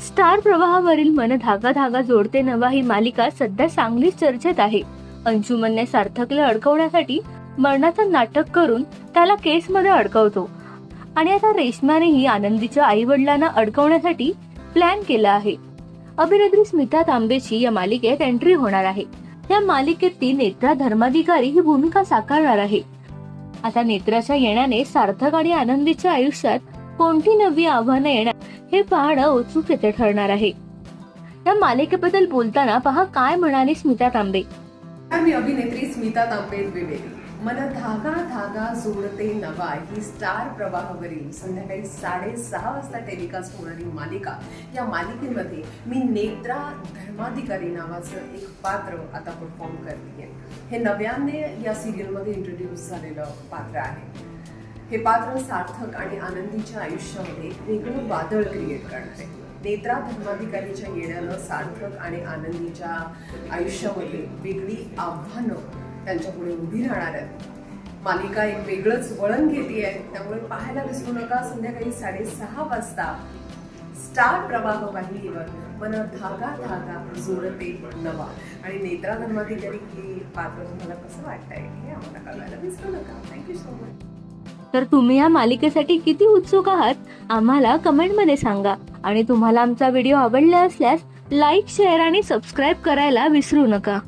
Star प्रवाहावरील मन धागा धागा जोडते नवा ही मालिका सध्या चांगलीच चर्चेत आहे. अंशुमनने सार्थकला अडकवण्यासाठी मरणाचं नाटक करून त्याला केसमध्ये अडकवतो. आणि आता रेशमानेही आनंदीच्या आई वडिलांना अडकवण्यासाठी प्लॅन केला आहे. अभिनेत्री स्मिता तांबेची या मालिकेत एंट्री होणार आहे. या मालिकेत ती नेत्रा धर्माधिकारी ही भूमिका साकारणार आहे. आता नेत्राच्या येण्याने सार्थक आणि आनंदीच्या आयुष्यात कोणती नवी आव्हानं येणार? हे पाहणं उत्सुकतेचे ठरणार आहे. या मालिकेबद्दल बोलताना पहा काय म्हणाली स्मिता तांबे. मी अभिनेत्री स्मिता तांबे द्विवेदी मला धागा धागा जोडते नवा ही स्टार प्रवाहावरील संध्याकाळी साडेसहा वाजता टेलिकास्ट होणारी मालिका. या मालिकेमध्ये मी नेत्रा धर्माधिकारी नावाचं एक पात्र आता परफॉर्म करते हे नव्याने या सिरियलमध्ये इंट्रोड्यूस झालेलं पात्र आहे. हे पात्र सार्थक आणि आनंदीच्या आयुष्यामध्ये वेगळं वादळ क्रिएट करणार. आहे नेत्रा धर्माधिकारीच्या येण्यानं सार्थक आणि आनंदीच्या आयुष्यामध्ये वेगळी आव्हानं त्यांच्यापुढे उभी राहणार आहेत. मालिका एक वेगळंच वळण घेते आहे. त्यामुळे पाहायला विसरू नका. संध्याकाळी साडेसहा वाजता स्टार प्रवाह वाहिनीवर मला धागा धागा जोडते नवा. आणि नेत्रा धर्माधिकारी हे पात्र तुम्हाला कसं वाटतंय हे आम्हाला कळवायला विसरू नका. थँक्यू सो मच तर तुम्ही या मालिकेसाठी किती उत्सुक आहात आम्हाला कमेंटमध्ये सांगा. आणि तुम्हाला आमचा व्हिडिओ आवडला असल्यास लाईक शेअर आणि सबस्क्राईब करायला विसरू नका.